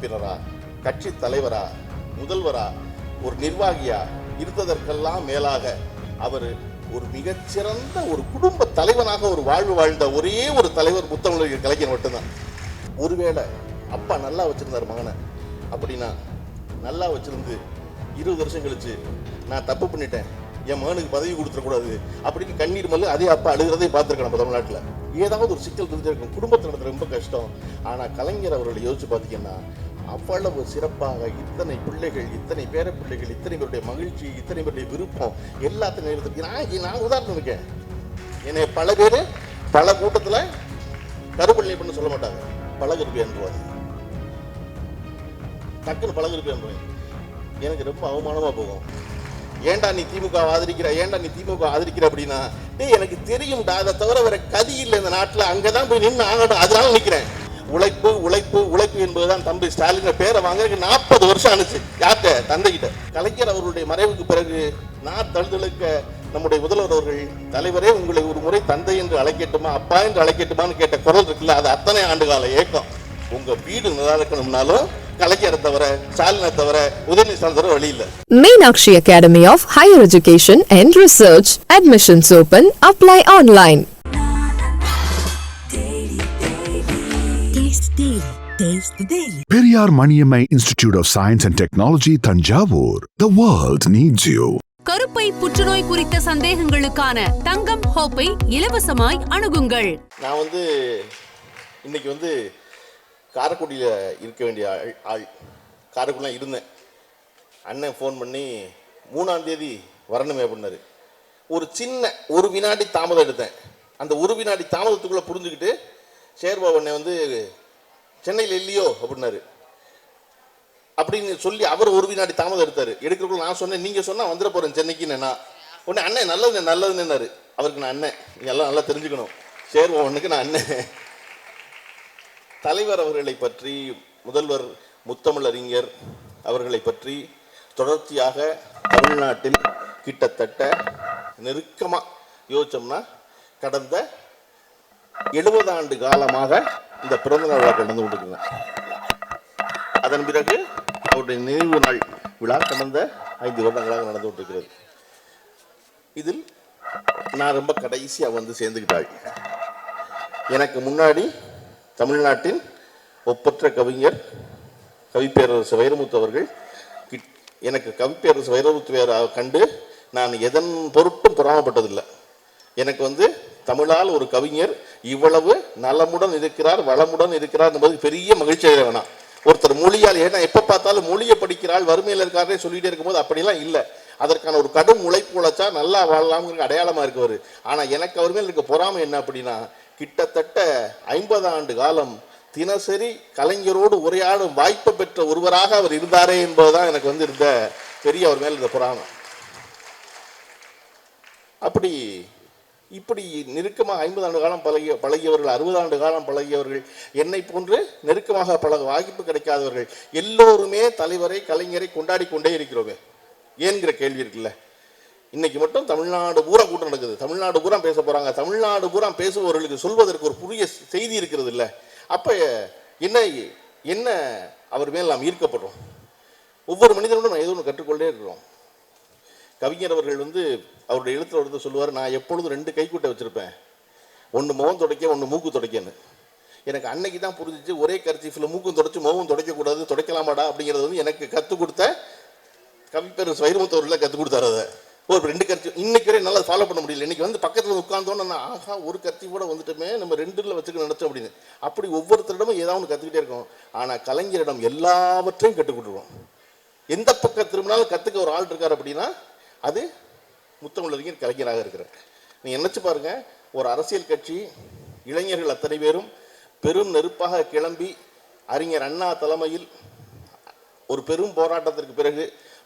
உறுப்பினரா கட்சி தலைவரா முதல்வரா ஒரு நிர்வாகியா இருந்ததற்கெல்லாம் மேலாக அவர் ஒரு மிகச்சிறந்த ஒரு குடும்ப தலைவனாக ஒரு வாழ்வு வாழ்ந்த ஒரே ஒரு தலைவர் புத்தமிழர் கலைஞர் மட்டும்தான். ஒருவேளை அப்பா நல்லா வச்சிருந்தார் மகனை. அப்படின்னா நல்லா வச்சிருந்து இருபது வருஷம் கழிச்சு நான் தப்பு பண்ணிட்டேன். என் மகனுக்கு பதவி கொடுத்துடக்கூடாது. அப்படின்னு கண்ணீர் மல்லு அதே அப்பா அழுகிறதே பார்த்துருக்கேன் நம்ம தமிழ்நாட்டில். ஏதாவது ஒரு சிக்கல் இருந்திருக்கும். குடும்பத்தில் நடத்துகிற ரொம்ப கஷ்டம். ஆனால் கலைஞர் அவர்களை யோசிச்சு பார்த்தீங்கன்னா அவ்வளவு சிறப்பாக இத்தனை பிள்ளைகள் இத்தனை பேர பிள்ளைகள் இத்தனை பேருடைய மகிழ்ச்சி இத்தனை பேருடைய விருப்பம் எல்லாத்தையும் நேரத்துக்கு நான் நான் உதாரணம் இருக்கேன் என்னை பல பேர் பல கூட்டத்தில் கருப்பள்ளி பண்ண சொல்ல மாட்டாங்க. பழகிருப்பேன்றாங்க டக்குன்னு பழகிருப்பேன் எனக்கு ரொம்ப அவமானமாக போகும். ஏண்டா நீ திமுக ஆதரிக்கிற ஏண்டா நீ திமுக ஆதரிக்கிற அப்படின்னா டேய் எனக்கு தெரியும்டா. அதை தவிர வேற கதி இல்லை இந்த அங்கே தான் போய் நின்று ஆகட்டும். அதனால நிற்கிறேன் உழைப்பு உழைப்பு உழைப்பு என்பதுதான் தம்பி ஸ்டாலின் பேரை வாங்குறதுக்கு நாற்பது வருஷம் ஆனுச்சு யார்கிட்ட? தந்தைகிட்ட. கலைஞர் அவர்களுடைய மறைவுக்கு பிறகு நான் தழுதழுக்க நம்முடைய முதல்வர் அவர்கள் தலைவரே உங்களை ஒரு முறை தந்தை என்று அழைக்கட்டுமா அப்பா என்று அழைக்கட்டுமான்னு கேட்ட குரல் இருக்குல்ல அது அத்தனை ஆண்டுகால ஏக்கம். உங்க வீடு நல்லா இருக்கணும்னாலும் கலைஞரை தவிர ஸ்டாலினை தவிர உதயநிதி ஸ்டாலின் தவிர வழி இல்லை. Meenakshi academy of higher education and research admissions open apply online Periyar Maniammai Institute of Science and Technology, Tanjavur. The world needs you. கருப்பை புற்றுநோய் குறித்த சந்தேகங்களுக்கான தங்கம் ஹோப்பை இலவசமாய் அணுகுங்கள். நான் வந்து இன்னைக்கு வந்து காரைக்குடியில் இருக்க வேண்டிய ஆள் ஆள் காரைக்குடிலாம் இருந்தேன். அண்ணன் ஃபோன் பண்ணி மூணாம் தேதி வரணுமே அப்படின்னாரு. ஒரு சின்ன ஒரு வினாடி தாமதம் எடுத்தேன். அந்த ஒரு வினாடி தாமதத்துக்குள்ளே புரிஞ்சுக்கிட்டு சேர்பாபு அண்ணன் வந்து சென்னையில் இல்லையோ அப்படின்னாரு. அப்படின்னு சொல்லி அவர் ஒரு வினாடி தாமதம் எடுத்தாரு. எடுக்கிறக்குள்ள நான் சொன்னேன் நீங்க சொன்னா வந்துட போறேன் சென்னைக்கு நான். உடனே அண்ணன் நல்லது நல்லதுன்னாரு அவருக்கு நான் அண்ணன் நீங்க எல்லாம் நல்லா தெரிஞ்சுக்கணும். சேர்வோம் ஒன்றுக்கு நான் அண்ணன் தலைவர் அவர்களை பற்றி முதல்வர் முத்தமிழறிஞர் அவர்களை பற்றி தொடர்ச்சியாக தமிழ்நாட்டில் கிட்டத்தட்ட நெருக்கமாக யோசிச்சோம்னா கடந்த எழுபது ஆண்டு காலமாக இந்த பிறந்தநாள் விழா நடந்து கொண்டிருக்குங்க அதன் பிறகு அவருடைய நினைவு நாள் விழா கடந்த ஐந்து வருடங்களாக நடந்து கொண்டிருக்கிறது. இதில் நான் ரொம்ப கடைசியாக வந்து சேர்ந்துக்கிட்டாள் எனக்கு முன்னாடி தமிழ்நாட்டின் ஒப்பற்ற கவிஞர் கவிப்பேரரசு வைரமுத்து அவர்கள் கிட்- எனக்கு கவிப்பேரரசு வைரமுத்து கண்டு நான் எதன் பொருட்டும் பொறாமப்பட்டதில்லை. எனக்கு வந்து தமிழால் ஒரு கவிஞர் இவ்வளவு நலமுடன் இருக்கிறார் வளமுடன் இருக்கிறார் என்பது பெரிய மகிழ்ச்சி அடைய வேணாம். ஒருத்தர் மொழியால் ஏன்னா எப்போ பார்த்தாலும் மொழியை படிக்கிறாள் வறுமையில் இருக்காரே சொல்லிகிட்டே இருக்கும்போது அப்படிலாம் இல்லை. அதற்கான ஒரு கடும் உழைப்பு உழைச்சா நல்லா வாழலாம்ங்கிற அடையாளமாக இருக்கவர். ஆனால் எனக்கு அவர் மேல் இருக்க பொறாமை என்ன அப்படின்னா கிட்டத்தட்ட ஐம்பது ஆண்டு காலம் தினசரி கலைஞரோடு உரையாடும் வாய்ப்பு பெற்ற ஒருவராக அவர் இருந்தாரே என்பதுதான் எனக்கு வந்து இருந்த பெரிய அவர் மேல் இருந்த பொறாமை. அப்படி இப்படி நெருக்கமாக ஐம்பது ஆண்டு காலம் பழகிய பழகியவர்கள் அறுபது ஆண்டு காலம் பழகியவர்கள் என்னை போன்று நெருக்கமாக பழக வாய்ப்பு கிடைக்காதவர்கள் எல்லோருமே தலைவரை கலைஞரை கொண்டாடி கொண்டே இருக்கிறோமே ஏன்கிற கேள்வி இருக்குல்ல. இன்னைக்கு மட்டும் தமிழ்நாடு பூரா கூட்டம் நடக்குது. தமிழ்நாடு பூரா பேச போகிறாங்க தமிழ்நாடு பூரா பேசுபவர்களுக்கு சொல்வதற்கு ஒரு புதிய செய்தி இருக்கிறது இல்லை அப்போ என்ன என்ன அவர் மேல் நாம் ஈர்க்கப்படுறோம் ஒவ்வொரு மனிதனோடும் ஏதோ ஒன்று கற்றுக்கொண்டே இருக்கிறோம். கவிஞர் அவர்கள் வந்து அவருடைய எழுத்துல வந்து சொல்லுவார் நான் எப்பொழுதும் ரெண்டு கைக்குட்டை வச்சிருப்பேன். ஒன்று முகம் துடைக்க ஒன்று மூக்கு துடைக்கன்னு. எனக்கு அன்னைக்கு தான் புரிஞ்சிச்சு ஒரே கர்ச்சீஃபில் மூக்கும் துடைச்சி முகம் துடைக்கக்கூடாது துடைக்கலாமாடா அப்படிங்கிறது வந்து எனக்கு கற்றுக் கொடுத்த கவிப்பேர் வைரமுத்தவர்கள் கற்றுக் கொடுத்தாரு அதை. ஒரு ரெண்டு கர்ச்சி இன்னைக்கு வரை நல்லா ஃபாலோ பண்ண முடியல. இன்னைக்கு வந்து பக்கத்தில் உட்காந்தோன்னு நான் ஆஹா ஒரு கருத்தி கூட வந்துட்டுமே நம்ம ரெண்டுல வச்சுக்க நினச்சோம் அப்படின்னு. அப்படி ஒவ்வொருத்தரிடமும் ஏதாவது ஒன்று கற்றுக்கிட்டே இருக்கோம். ஆனால் கலைஞரிடம் எல்லாவற்றையும் கற்றுக் கொடுக்குறோம். எந்த பக்கம் திரும்பினாலும் கற்றுக்க ஒரு ஆள் இருக்கார் அப்படின்னா அது முத்தமிழறிஞர் கலைஞராக இருக்கிறார். நீ நினைச்சு பாருங்க ஒரு அரசியல் கட்சி இளைஞர்கள் அத்தனை பேரும் பெரும் நெருப்பாக கிளம்பி அறிஞர் அண்ணா தலைமையில் ஒரு பெரும் போராட்டத்திற்கு பிறகு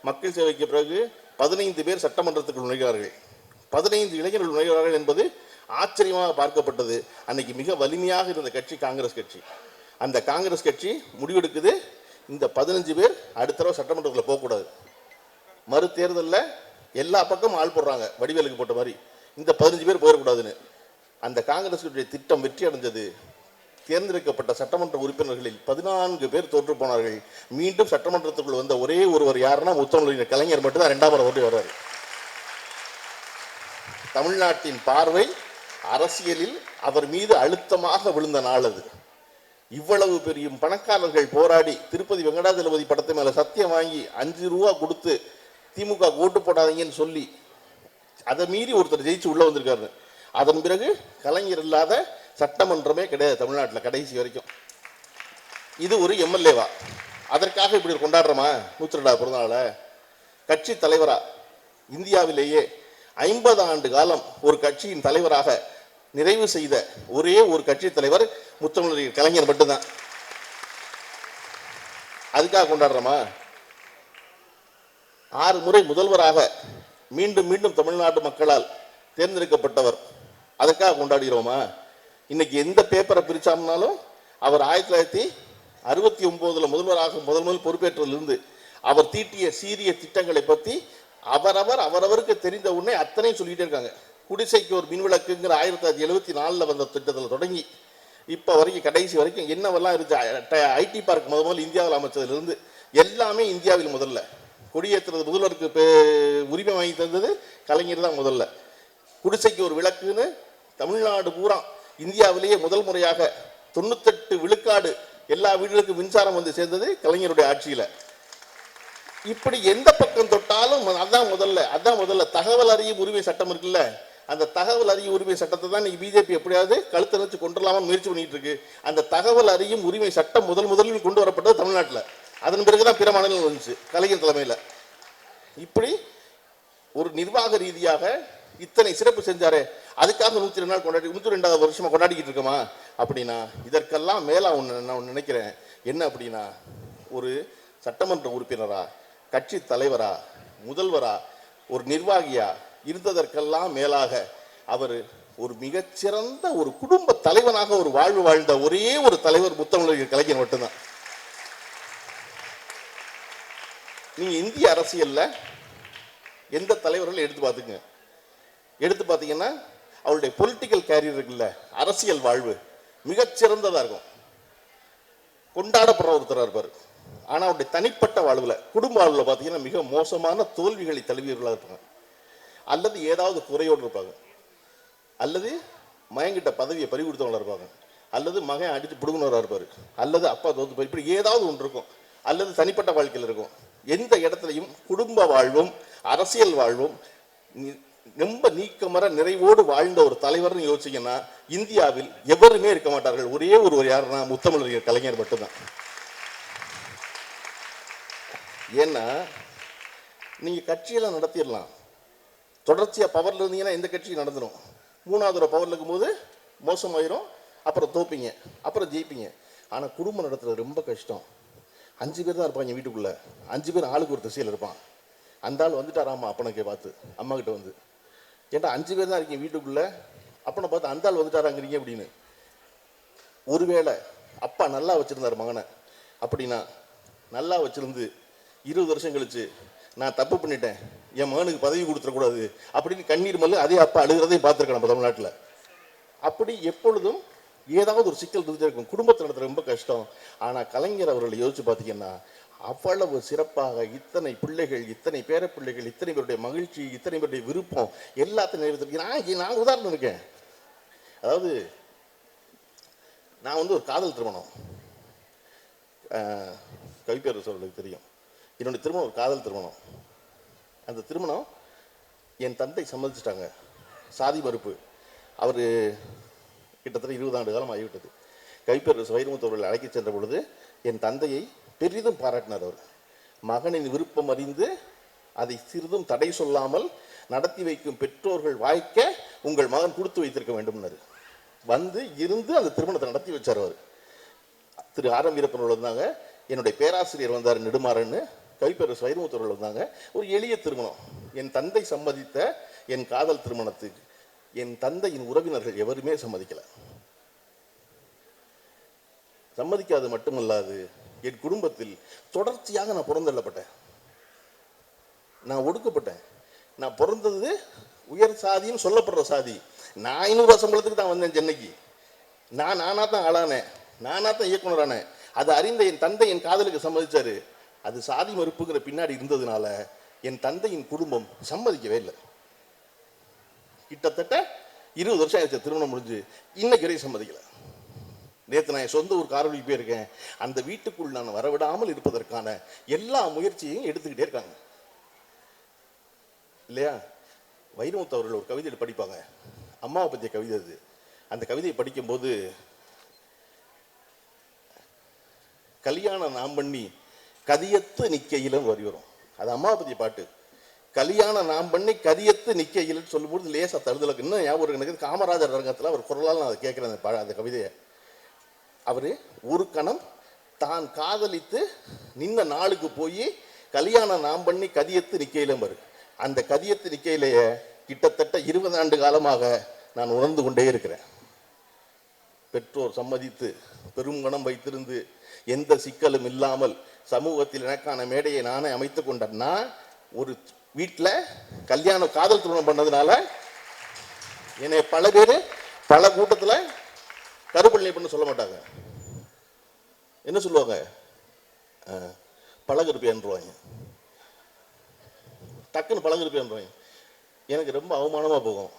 மக்கள் சேவைக்கு பிறகு பதினைந்து பேர் சட்டமன்றத்துக்கு நுழைகிறார்கள். பதினைந்து இளைஞர்கள் நுழைகிறார்கள் என்பது ஆச்சரியமாக பார்க்கப்பட்டது. அன்னைக்கு மிக வலிமையாக இருந்த கட்சி காங்கிரஸ் கட்சி. அந்த காங்கிரஸ் கட்சி முடிவெடுக்குது. இந்த பதினஞ்சு பேர் அடுத்த தடவை சட்டமன்றத்தில் போகக்கூடாது. மறு தேர்தலில் எல்லா பக்கமும் ஆள் போடுறாங்க வடிவேலுக்கு போட்ட மாதிரி. இந்த பதினஞ்சு பேர் போயிடக்கூடாதுன்னு. அந்த காங்கிரஸ் கட்சியுடைய திட்டம் வெற்றி அடைஞ்சது. தேர்ந்தெடுக்கப்பட்ட சட்டமன்ற உறுப்பினர்களில் பதினான்கு பேர் தோற்று போனார்கள். மீண்டும் சட்டமன்றத்துக்குள் வந்த ஒரே ஒருவர் யாருன்னா முத்தமிழறிஞர் கலைஞர் மட்டும்தான் ரெண்டாம் முறை ஓட்டி வர்றாரு. தமிழ்நாட்டின் பார்வை அரசியலில் அவர் மீது அழுத்தமாக விழுந்த நாள் அது. இவ்வளவு பெரிய பணக்காரர்கள் போராடி திருப்பதி வெங்கடாஜலபதி படத்தை மேல சத்தியம் வாங்கி அஞ்சு ரூபா கொடுத்து திமுக ஓட்டு போடாதீங்கன்னு சொல்லி அதை மீறி ஒருத்தர் ஜெயிச்சு உள்ளே வந்திருக்காரு. அதன் பிறகு கலைஞர் இல்லாத சட்டமன்றமே கிடையாது தமிழ்நாட்டில் கடைசி வரைக்கும். இது ஒரு எம்எல்ஏவா? அதற்காக இப்படி கொண்டாடுறோமா? நூற்றி பிறந்தநாள? கட்சி தலைவரா? இந்தியாவிலேயே ஐம்பது ஆண்டு காலம் ஒரு கட்சியின் தலைவராக நிறைவு செய்த ஒரே ஒரு கட்சி தலைவர் முத்தமிழர் கலைஞர் மட்டும்தான். அதுக்காக கொண்டாடுறோமா? ஆறு முறை முதல்வராக மீண்டும் மீண்டும் தமிழ்நாட்டு மக்களால் தேர்ந்தெடுக்கப்பட்டவர். அதுக்காக கொண்டாடுகிறோமா? இன்னைக்கு எந்த பேப்பரை பிரிச்சாம்னாலும் அவர் ஆயிரத்தி தொள்ளாயிரத்தி அறுபத்தி ஒன்பதுல முதல்வராக முதல் முதல் பொறுப்பேற்றதிலிருந்து அவர் தீட்டிய சீரிய திட்டங்களை பற்றி அவரவர் அவரவருக்கு தெரிந்த உடனே அத்தனையும் சொல்லிகிட்டே இருக்காங்க. குடிசைக்கு ஒரு மின்விளக்குங்கிற ஆயிரத்தி தொள்ளாயிரத்தி எழுபத்தி நாலில் வந்த திட்டத்தில் தொடங்கி இப்போ வரைக்கும் கடைசி வரைக்கும் என்னவெல்லாம் இருந்துச்சு ஐடி பார்க் முதல் முதல் இந்தியாவில் அமைச்சதுலேருந்து எல்லாமே இந்தியாவில் முதல்ல. கொடியேற்றுறது முதல்வருக்கு பே- உரிமை வாங்கி தந்தது கலைஞர் தான் முதல்ல. குடிசைக்கு ஒரு விளக்குன்னு தமிழ்நாடு பூரா இந்தியாவிலேயே முதல் முறையாக தொண்ணூத்தெட்டு விழுக்காடு எல்லா வீடுகளுக்கும் மின்சாரம் வந்து சேர்ந்தது கலைஞருடைய ஆட்சியில். இப்படி எந்த பக்கம் தொட்டாலும் அதான் முதல்ல அதான் முதல்ல. தகவல் அறியும் உரிமை சட்டம் இருக்குல்ல அந்த தகவல் அறியும் உரிமை சட்டத்தை தான் இன்னைக்கு பிஜேபி எப்படியாவது கழுத்தை நிறுத்தி கொண்டுலாமல் முயற்சி பண்ணிட்டு இருக்கு. அந்த தகவல் அறியும் உரிமை சட்டம் முதல் முதலில் கொண்டு வரப்பட்டது தமிழ்நாட்டில். அதன் பிறகுதான் பிற மாநிலங்கள் வந்துச்சு கலைஞர் தலைமையில். இப்படி ஒரு நிர்வாக ரீதியாக இத்தனை சிறப்பு செஞ்சாரே அதுக்காக நூற்றி ரெண்டு நாள் கொண்டாடி நூற்றி ரெண்டாவது வருஷமா கொண்டாடிக்கிட்டு இருக்கோமா? அப்படின்னா இதற்கெல்லாம் மேலா ஒன்று நான் நினைக்கிறேன். என்ன அப்படின்னா ஒரு சட்டமன்ற உறுப்பினரா கட்சி தலைவரா முதல்வரா ஒரு நிர்வாகியா இருந்ததற்கெல்லாம் மேலாக அவர் ஒரு மிகச்சிறந்த ஒரு குடும்ப தலைவனாக ஒரு வாழ்வு வாழ்ந்த ஒரே ஒரு தலைவர் முத்தமிழர் கலைஞர் மட்டும்தான். நீங்க இந்திய அரசியல்ல எந்த தலைவர்கள் எடுத்து பார்த்துங்க எடுத்து பார்த்தீங்கன்னா அவருடைய பொலிட்டிக்கல் கேரியர் இருக்குல்ல அரசியல் வாழ்வு மிகச்சிறந்ததா இருக்கும். கொண்டாடப்படுற ஒருத்தராக இருப்பார். ஆனால் அவருடைய தனிப்பட்ட வாழ்வில் குடும்ப வாழ்வில் பார்த்தீங்கன்னா மிக மோசமான தோல்விகளை தழுவியவர்களாக இருப்பாங்க. அல்லது ஏதாவது குறையோடு இருப்பாங்க. அல்லது மயங்கிட்ட பதவியை பறி கொடுத்தவங்களாக இருப்பாங்க. அல்லது மகன் அடித்து பிடுங்கினவராக இருப்பார். அல்லது அப்பா தோத்து போய் இப்படி ஏதாவது ஒன்று இருக்கும். அல்லது தனிப்பட்ட வாழ்க்கையில் இருக்கும். எந்த இடத்துலையும் குடும்ப வாழ்வும் அரசியல் வாழ்வும் ரொம்ப நீக்கமர நிறைவோடு வாழ்ந்த ஒரு தலைவர்னு யோசிச்சீங்கன்னா இந்தியாவில் எவருமே இருக்க மாட்டார்கள். ஒரே ஒருவர் யாருன்னா முத்தமிழர் கலைஞர் மட்டும்தான். ஏன்னா நீங்க கட்சியெல்லாம் நடத்திடலாம். தொடர்ச்சியா பவர்ல இருந்தீங்கன்னா எந்த கட்சியும் நடந்துடும் மூணாவது தடவை பவர்ல இருக்கும்போது மோசமாயிரும். அப்புறம் தோப்பீங்க. அப்புறம் ஜெயிப்பீங்க. ஆனா குடும்பம் நடத்துறது ரொம்ப கஷ்டம். அஞ்சு பேர் தான் இருப்பாங்க வீட்டுக்குள்ளே. அஞ்சு பேர் ஆளுக்கு ஒரு திசையில் இருப்பான். அந்த ஆள் வந்துட்டாராமா? அப்பனுக்கு பார்த்து. அம்மா கிட்ட வந்து. ஏன்டா அஞ்சு பேர் தான் இருக்கீங்க வீட்டுக்குள்ளே? அப்பனை பார்த்து அந்த ஆள் வந்துட்டாராங்கிறீங்க அப்படின்னு. ஒருவேளை அப்பா நல்லா வச்சிருந்தார் மகனை. அப்படின்னா நல்லா வச்சுருந்து இருபது வருஷம் கழிச்சு நான் தப்பு பண்ணிட்டேன். என் மகனுக்கு பதவி கொடுத்துடக்கூடாது. அப்படின்னு கண்ணீர் மல்லு அதே அப்பா அழுகிறதையும் பார்த்துருக்கேன் நம்ம தமிழ்நாட்டில். அப்படி எப்பொழுதும் ஏதாவது ஒரு சிக்கல் இருந்துட்டே இருக்கும். குடும்பத்தை நடத்துறது ரொம்ப கஷ்டம். ஆனால் கலைஞர் அவர்களை யோசிச்சு பார்த்தீங்கன்னா அவ்வளவு சிறப்பாக இத்தனை பிள்ளைகள் இத்தனை பேர பிள்ளைகள் இத்தனை பேருடைய மகிழ்ச்சி இத்தனை பேருடைய விருப்பம் எல்லாத்தையும் நிறைவேற்றி நான் நான் உதாரணம் இருக்கேன். அதாவது நான் வந்து ஒரு காதல் திருமணம். கவிப்பேர் சொல்றதுக்கு தெரியும். என்னுடைய திருமணம் ஒரு காதல் திருமணம். அந்த திருமணம் என் தந்தை சம்மதிச்சிட்டாங்க. சாதி மறுப்பு. அவர் கிட்டத்தட்ட இருபது ஆண்டு காலம் ஆகிவிட்டது. கைப்பேரரசு வைரமுத்து அவர்கள் அழைக்கச் சென்ற பொழுது என் தந்தையை பெரிதும் பாராட்டினார் அவர். மகனின் விருப்பம் அறிந்து அதை சிறிதும் தடை சொல்லாமல் நடத்தி வைக்கும் பெற்றோர்கள் வாய்க்க உங்கள் மகன் கொடுத்து வைத்திருக்க வேண்டும்னாரு. வந்து இருந்து அந்த திருமணத்தை நடத்தி வச்சார் அவர். திரு ஆர் எம் வீரப்பன் வந்தாங்க. என்னுடைய பேராசிரியர் வந்தார் நெடுமாறன்னு. கைப்பேரரசு வைரமுத்தவர்கள் வந்தாங்க. ஒரு எளிய திருமணம். என் தந்தை சம்மதித்த என் காதல் திருமணத்துக்கு என் தந்தையின் உறவினர்கள் எவருமே சம்மதிக்கல. சம்மதிக்காது மட்டுமல்லாது என் குடும்பத்தில் தொடர்ச்சியாக நான் புறந்தள்ளப்பட்டேன். நான் ஒடுக்கப்பட்டேன். நான் பிறந்தது உயர் சாதின்னு சொல்லப்படுற சாதி. நான் ஐநூறு சம்பளத்துக்கு தான் வந்தேன் சென்னைக்கு. நான் நானா தான் ஆளானேன். நானா தான் இயக்குனரானேன். அது அறிந்த என் தந்தை என் காதலுக்கு சம்மதிச்சாரு. அது சாதி மறுப்புங்கிற பின்னாடி இருந்ததுனால என் தந்தையின் குடும்பம் சம்மதிக்கவே இல்லை. கிட்டத்தட்ட இருபது வருஷம் ஆயிடுச்சு திருமணம் முடிஞ்சு. இன்னைக்கு வரையும் சம்மதிக்கல. நேற்று நான் என் சொந்த ஊர் காரொலிக்கு போயிருக்கேன். அந்த வீட்டுக்குள் நான் வரவிடாமல் இருப்பதற்கான எல்லா முயற்சியையும் எடுத்துக்கிட்டே இருக்காங்க. இல்லையா? வைரமுத்து அவர்கள் ஒரு கவிதையில் படிப்பாங்க. அம்மாவை பற்றிய கவிதை அது. அந்த கவிதையை படிக்கும்போது கல்யாணம் நாம் பண்ணி கதியத்து நிக்கையிலும் வரி வரும். அது அம்மாவை பற்றிய பாட்டு. கல்யாணம் நாம் பண்ணி கதியத்து நிக்கையில் சொல்லும்போது லேசா தருதலுக்கு இன்னும் ஞாபகம் எனக்கு காமராஜர் ரங்கத்தில் அவர் குரலால் நான் அதை கேட்குறேன் அந்த அந்த கவிதையை. அவர் ஒரு கணம் தான் காதலித்து நின்ன நாளுக்கு போய் கல்யாணம் நாம் பண்ணி கதியத்து நிக்கையிலும் வரு அந்த கதியத்து நிக்கையிலேயே கிட்டத்தட்ட இருபது ஆண்டு காலமாக நான் உணர்ந்து கொண்டே இருக்கிறேன். பெற்றோர் சம்மதித்து பெரும் கணம் வைத்திருந்து எந்த சிக்கலும் இல்லாமல் சமூகத்தில் எனக்கான மேடையை நானே அமைத்து கொண்டேன்னா ஒரு வீட்டில் கல்யாணம் காதல் திருமணம் பண்ணதுனால என்னை பல பேர் பல கூட்டத்தில் கருப்பள்ளி பண்ண சொல்ல மாட்டாங்க. என்ன சொல்லுவாங்க? பழகிருப்பியான்ருவாங்க டக்குன்னு பழகிருப்பியான்ருவாங்க எனக்கு ரொம்ப அவமானமாக போகும்.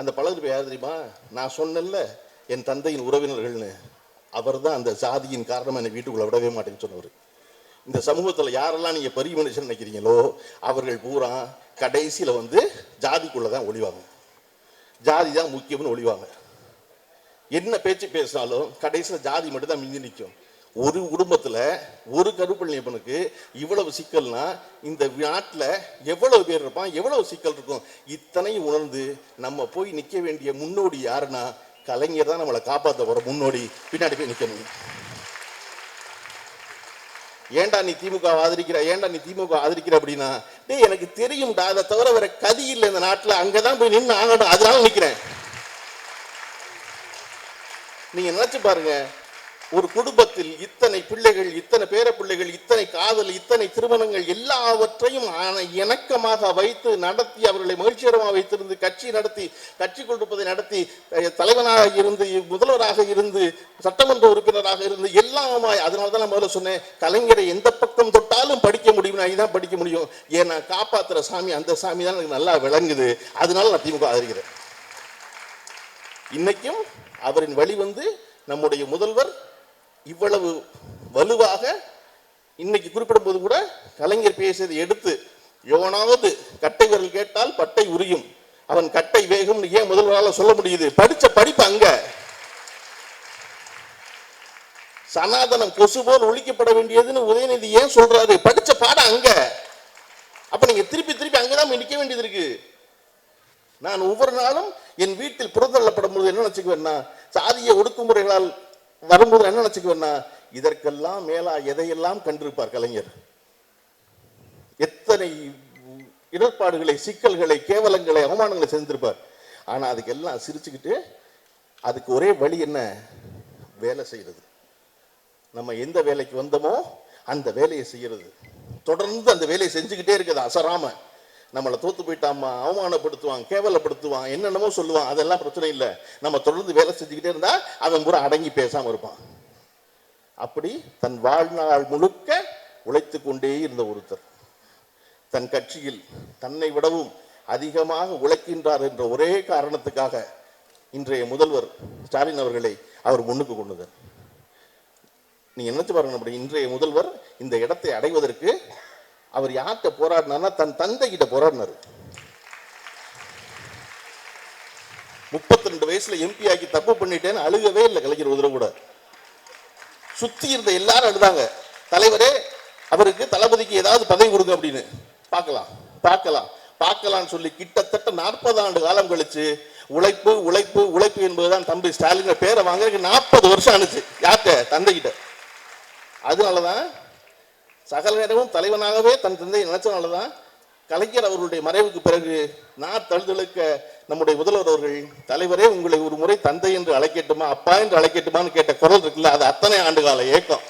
அந்த பழகிருப்ப யார் தெரியுமா? நான் சொன்னேன்ல என் தந்தையின் உறவினர்கள்னு. அவர் தான் அந்த சாதியின் காரணமாக என்னை வீட்டுக்குள்ளே விடவே மாட்டேன்னு சொன்னவர். இந்த சமூகத்தில் யாரெல்லாம் நீங்கள் பெரிய மனுஷன் நினைக்கிறீங்களோ அவர்கள் பூரா கடைசியில் வந்து ஜாதிக்குள்ளே தான் ஒளிவாங்க ஜாதி தான் முக்கியம்னு ஒளிவாங்க. என்ன பேச்சு பேசினாலும் கடைசியில் ஜாதி மட்டும் தான் மிஞ்சி நிற்கும். ஒரு குடும்பத்தில் ஒரு கருப்பள்ளியப்பனுக்கு இவ்வளவு சிக்கல்னா இந்த நாட்டில் எவ்வளவு பேர் இருப்பான் எவ்வளவு சிக்கல் இருக்கும்? இத்தனையும் உணர்ந்து நம்ம போய் நிற்க வேண்டிய முன்னோடி யாருன்னா கலைஞர் தான் நம்மளை காப்பாற்ற போகிற முன்னோடி பின்னாடி போய் நிற்க முடியும். ஏன்டா நீ திமுக ஆதரிக்கிற? ஏன்டா நீ திமுக ஆதரிக்கிற அப்படின்னா டே எனக்கு தெரியும்டா அதை தவிர வேற கதி இல்லை இந்த நாட்டில். அங்கே தான் போய் நின்று ஆகணும். அதனால நிற்கிறேன் நீங்க நினைச்சு பாருங்க ஒரு குடும்பத்தில் இத்தனை பிள்ளைகள் இத்தனை பேர பிள்ளைகள் இத்தனை காதல் இத்தனை திருமணங்கள் எல்லாவற்றையும் இணக்கமாக வைத்து நடத்தி அவர்களை மகிழ்ச்சிகரமாக வைத்திருந்து கட்சி நடத்தி கட்சி கொடுப்பதை நடத்தி தலைவனாக இருந்து முதல்வராக இருந்து சட்டமன்ற உறுப்பினராக இருந்து எல்லாமாய் அதனால தான் நான் முதல்ல சொன்னேன் கலைஞரை எந்த பக்கம் தொட்டாலும் படிக்க முடியும் நான் படிக்க முடியும். ஏன்னா காப்பாத்துற சாமி அந்த சாமி தான் எனக்கு நல்லா விளங்குது. அதனால நான் திமுக ஆதரிக்கிறேன். இன்னைக்கும் அவரின் வழி வந்து நம்முடைய முதல்வர் இவ்வளவு வலுவாக இன்னைக்கு குறிப்பிடும்போது கூட கலைஞர் பேசியதை எடுத்து எவனாவது கட்டை விரல் கேட்டால் பட்டை உரியும். அவன் கட்டை வேகும்னு ஏன் முதல்வரால் சொல்ல முடியுது? படிச்ச படிப்பு அங்க. சனாதனம் கொசு போல் ஒழிக்கப்பட வேண்டியதுன்னு உதயநிதி ஏன் சொல்றாரு? படிச்ச பாடம் அங்க. அப்ப நீங்க திருப்பி திருப்பி அங்கதான் நிக்க வேண்டியது இருக்கு. நான் ஒவ்வொரு நாளும் என் வீட்டில் புறந்தள்ளப்படும் போது என்ன நினைச்சுக்குவேன்னா சாதிய ஒடுக்குமுறைகளால் வரும்போது என்ன நினைச்சுக்குவேன்னா இதற்கெல்லாம் மேலா எதையெல்லாம் கண்டிருப்பார் கலைஞர்? எத்தனை இடர்பாடுகளை சிக்கல்களை கேவலங்களை அவமானங்களை செஞ்சிருப்பார். ஆனா அதுக்கெல்லாம் சிரிச்சுக்கிட்டு அதுக்கு ஒரே வழி என்ன? வேலை செய்யறது நம்ம எந்த வேலைக்கு வந்தோமோ அந்த வேலையை செய்யறது. தொடர்ந்து அந்த வேலையை செஞ்சுக்கிட்டே இருக்குது அசராம. நம்மளை தோத்து போயிட்டாமா அவமானப்படுத்துவான் கேவலப்படுத்துவான் என்னென்னமோ சொல்லுவான் அதெல்லாம் பிரச்சனை இல்லை. நம்ம தொடர்ந்து வேலை செஞ்சுக்கிட்டே இருந்தா அவன் பூரா அடங்கி பேசாமல் இருப்பான். அப்படி தன் வாழ்நாள் முழுக்க உழைத்து கொண்டே இருந்த ஒருத்தர். தன் கட்சியில் தன்னை விடவும் அதிகமாக உழைக்கின்றார் என்ற ஒரே காரணத்துக்காக இன்றைய முதல்வர் ஸ்டாலின் அவர்களை அவர் முன்னுக்கு கொண்டுதார் நீங்க நினைச்சு பாருங்க அப்படி இன்றைய முதல்வர் இந்த இடத்தை அடைவதற்கு அவர் யார்கிட்ட போராடினார்னா தன் தந்தை கிட்ட போராடினாரு. முப்பத்தி ரெண்டு வயசுல எம்பி ஆக்கி தப்பு பண்ணிட்டேன்னு அழுகவே இல்லை கலைஞர் உதர கூட. சுத்தி இருந்த எல்லாரும் அழுதாங்க. தலைவரே அவருக்கு தளபதிக்கு ஏதாவது பதவி கொடுங்க அப்படின்னு. பார்க்கலாம் பார்க்கலாம் பார்க்கலாம்னு சொல்லி கிட்டத்தட்ட நாற்பது ஆண்டு காலம் கழிச்சு உழைப்பு உழைப்பு உழைப்பு என்பதுதான் தம்பி ஸ்டாலின் பேரை வாங்குறதுக்கு நாற்பது வருஷம் ஆனுச்சு. யார்கிட்ட? தந்தைகிட்ட. அதனாலதான் சகல நேரமும் தலைவனாகவே தன் தந்தையை நினைச்சனாலதான் கலைஞர் அவர்களுடைய மறைவுக்கு பிறகு நான் தழுதழுக்க நம்முடைய முதல்வர் அவர்கள் தலைவரே உங்களை ஒரு முறை தந்தை என்று அழைக்கட்டுமா அப்பா என்று அழைக்கட்டுமான்னு கேட்ட குரல் இருக்குல்ல அது அத்தனை ஆண்டு கால ஏக்கம்.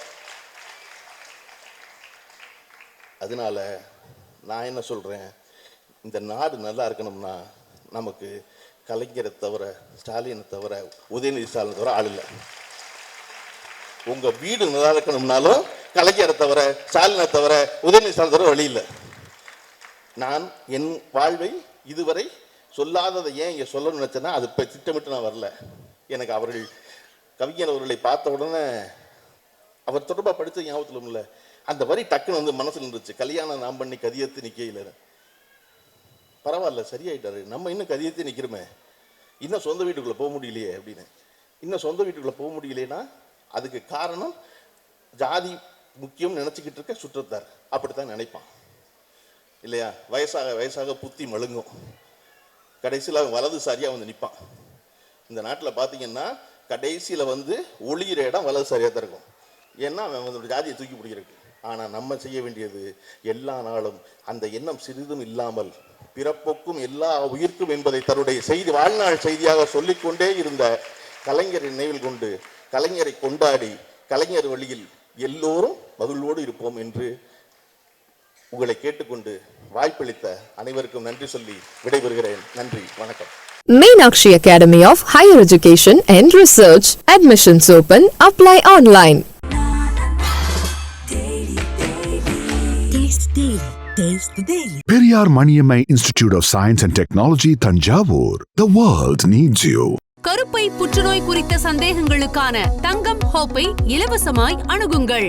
அதனால நான் என்ன சொல்றேன் இந்த நாடு நல்லா இருக்கணும்னா நமக்கு கலைஞரை தவிர ஸ்டாலினை தவிர உதயநிதி ஸ்டாலினை தவிர ஆள் இல்லை. உங்கள் வீடு நல்லா இருக்கணும்னாலும் கலைஞரை தவிர ஸ்டாலினை தவிர உதயநிதி ஸ்டாலினை தவிர வழி இல்லை நான் என் வாழ்வை இதுவரை சொல்லாததை ஏன் இங்கே சொல்லணும்னு நினச்சேன்னா அது இப்போ திட்டமிட்டு நான் வரல. எனக்கு அவர்கள் கவிஞர் அவர்களை பார்த்த உடனே அவர் தொடர்பாக படித்த ஞாபகத்தில் இல்லை அந்த வரி டக்குன்னு வந்து மனசில் இருந்துச்சு கல்யாணம் நாம் பண்ணி கதியத்து நிற்கையில் பரவாயில்ல சரியாயிட்டாரு. நம்ம இன்னும் கதியத்து நிற்கிறோமே இன்னும் சொந்த வீட்டுக்குள்ளே போக முடியலையே அப்படின்னு. இன்னும் சொந்த வீட்டுக்குள்ளே போக முடியலைன்னா அதுக்கு காரணம் ஜாதி முக்கியம் நினச்சிக்கிட்டு இருக்க சுற்றத்தார். அப்படித்தான் நினைப்பான். இல்லையா? வயசாக வயசாக புத்தி மழுங்கும். கடைசியில் அவன் வலதுசாரியாக வந்து நிற்பான் இந்த நாட்டில் பார்த்தீங்கன்னா கடைசியில் வந்து ஒளியிற இடம் வலதுசாரியாக தான் இருக்கும். ஏன்னா அவன் வந்து ஜாதியை தூக்கி பிடிக்கிறதுக்கு. ஆனால் நம்ம செய்ய வேண்டியது எல்லா நாளும் அந்த எண்ணம் சிறிதும் இல்லாமல் பிறப்புக்கும் எல்லா உயிர்க்கும் என்பதை தன்னுடைய செய்தி வாழ்நாள் செய்தியாக சொல்லிக்கொண்டே இருந்த கலைஞரை நினைவில் கொண்டு கலைஞரை கொண்டாடி கலைஞர் வழியில் எல்லோரும் மகிழ்வோடு இருப்போம் என்று உங்களை கேட்டுக்கொண்டு வாய்ப்பளித்த அனைவருக்கும் நன்றி சொல்லி விடைபெறுகிறேன் நன்றி வணக்கம் Meenakshi Academy of Higher Education and Research. Admissions open. Apply online. Taste Daily. Taste the Daily. Periyar Maniammai Institute of Science and Technology, Tanjavur. The world needs you. கருப்பை புற்றுநோய் குறித்த சந்தேகங்களுக்கான தங்கம் ஹோப்பை இலவசமாய் அணுகுங்கள்